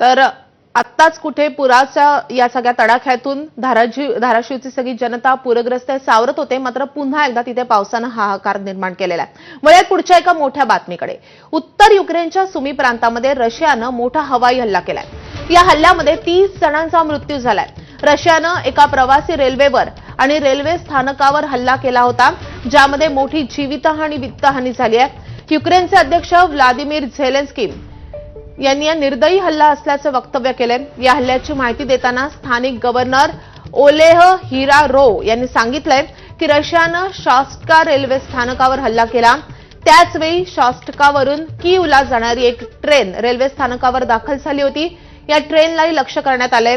तर आत्ताच कुठे पुराच्या या सगळ्या तडाख्यातून धाराजी धाराशिवची सगळी जनता पूरग्रस्त सावरत होते मात्र पुन्हा एकदा तिथे पावसानं हाहाकार निर्माण केलेला आहे. वळ्यात पुढच्या एका मोठ्या बातमीकडे. उत्तर युक्रेनच्या सुमी प्रांतामध्ये रशियानं मोठा हवाई हल्ला केलाय. या हल्ल्यामध्ये तीस जणांचा मृत्यू झालाय. रशियानं एका प्रवासी रेल्वेवर आणि रेल्वे स्थानकावर हल्ला केला होता ज्यामध्ये मोठी जीवितहानी वित्तहानी झाली आहे. युक्रेनचे अध्यक्ष व्लादिमीर झेलेन्स्की यांनी या निर्दयी हल्ला असल्याचं वक्तव्य केलंय. या हल्ल्याची माहिती देताना स्थानिक गव्हर्नर ओलेह हिरा रो यांनी सांगितलंय की रशियानं शास्टका रेल्वे स्थानकावर हल्ला केला. त्याचवेळी शास्टकावरून कीवला जाणारी एक ट्रेन रेल्वे स्थानकावर दाखल झाली होती. या ट्रेनलाही लक्ष करण्यात आलंय.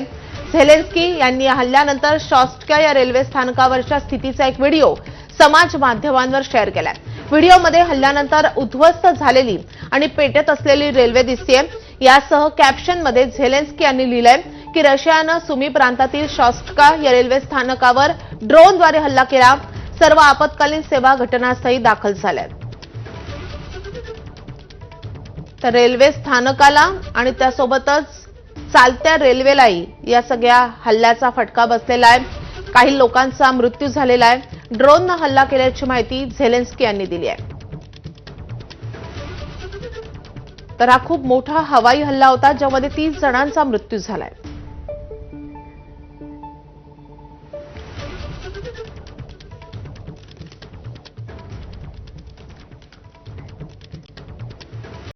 झेलेन्स्की यांनी या हल्ल्यानंतर शॉस्टक्या या रेल्वे स्थानकावरच्या स्थितीचा एक व्हिडिओ समाज माध्यमांवर शेअर केलाय. व्हिडिओमध्ये हल्ल्यानंतर उद्ध्वस्त झालेली आणि पेटत असलेली रेल्वे दिसतीये. यासह कॅप्शनमध्ये झेलेन्स्की यांनी लिहिलंय की रशियानं सुमी प्रांतातील शॉस्टका या रेल्वे स्थानकावर ड्रोनद्वारे हल्ला केला. सर्व आपत्कालीन सेवा घटनास्थळी दाखल झाल्यात. तर रेल्वे स्थानकाला आणि त्यासोबतच चालत्या रेल्वेलाही या सगळ्या हल्ल्याचा फटका बसलेला आहे. काही लोकांचा मृत्यू झालेला आहे. ड्रोननं हल्ला केल्याची माहिती झेलेन्स्की यांनी दिली आहे. तर हा खूप मोठा हवाई हल्ला होता ज्यामध्ये तीस जणांचा मृत्यू झालाय.